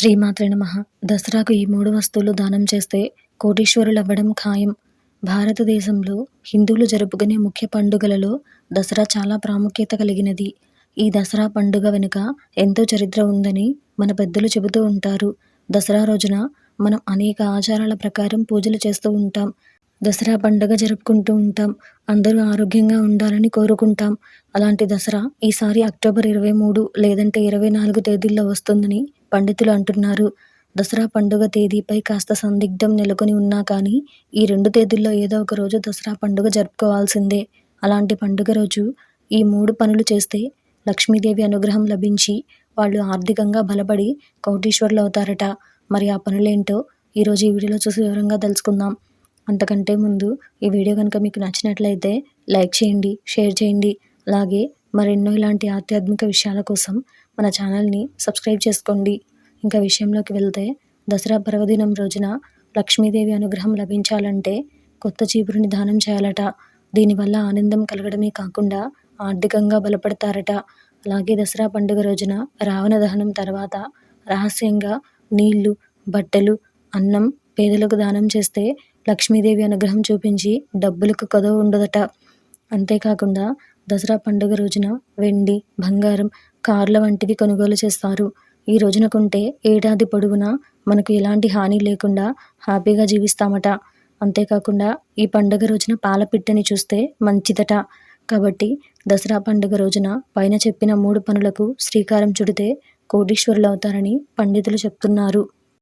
శ్రీమాత్రి నమ. దసరాకు ఈ మూడు వస్తువులు దానం చేస్తే కోటీశ్వరులవ్వడం ఖాయం. భారతదేశంలో హిందువులు జరుపుకునే ముఖ్య పండుగలలో దసరా చాలా ప్రాముఖ్యత కలిగినది. ఈ దసరా పండుగ వెనుక ఎంతో చరిత్ర ఉందని మన పెద్దలు చెబుతూ ఉంటారు. దసరా రోజున మనం అనేక ఆచారాల ప్రకారం పూజలు చేస్తూ ఉంటాం. దసరా పండుగ జరుపుకుంటూ ఉంటాం. అందరూ ఆరోగ్యంగా ఉండాలని కోరుకుంటాం. అలాంటి దసరా ఈసారి అక్టోబర్ ఇరవై మూడు లేదంటే ఇరవై నాలుగు తేదీల్లో వస్తుందని పండితులు అంటున్నారు. దసరా పండుగ తేదీపై కాస్త సందిగ్ధం నెలకొని ఉన్నా కానీ ఈ రెండు తేదీల్లో ఏదో ఒక రోజు దసరా పండుగ జరుపుకోవాల్సిందే. అలాంటి పండుగ రోజు ఈ మూడు పనులు చేస్తే లక్ష్మీదేవి అనుగ్రహం లభించి వాళ్ళు ఆర్థికంగా బలపడి కోటీశ్వరులు అవుతారట. మరి ఆ పనులేంటో ఈరోజు ఈ వీడియోలో చూసి వివరంగా తెలుసుకుందాం. అంతకంటే ముందు ఈ వీడియో కనుక మీకు నచ్చినట్లయితే లైక్ చేయండి షేర్ చేయండి. అలాగే మరెన్నో ఇలాంటి ఆధ్యాత్మిక విషయాల కోసం మన ఛానల్ని సబ్స్క్రైబ్ చేసుకోండి. ఇంకా విషయంలోకి వెళ్తే దసరా పర్వదినం రోజున లక్ష్మీదేవి అనుగ్రహం లభించాలంటే కొత్త చీపురుని దానం చేయాలట. దీనివల్ల ఆనందం కలగడమే కాకుండా ఆర్థికంగా బలపడతారట. అలాగే దసరా పండుగ రోజున రావణ దహనం తర్వాత రహస్యంగా నీళ్ళు బట్టలు అన్నం పేదలకు దానం చేస్తే లక్ష్మీదేవి అనుగ్రహం చూపించి డబ్బులకు కొదవ ఉండదట. అంతేకాకుండా దసరా పండుగ రోజున వెండి బంగారం కార్ల వంటివి కొనుగోలు చేస్తారు. ఈ రోజున కొంటే ఏడాది పొడవునా మనకు ఎలాంటి హాని లేకుండా హ్యాపీగా జీవిస్తామట. అంతేకాకుండా ఈ పండుగ రోజున పాలపిట్టని చూస్తే మంచిదట. కాబట్టి దసరా పండుగ రోజున పైన చెప్పిన మూడు పనులకు శ్రీకారం చుడితే కోటీశ్వరులు అవుతారని పండితులు చెప్తున్నారు.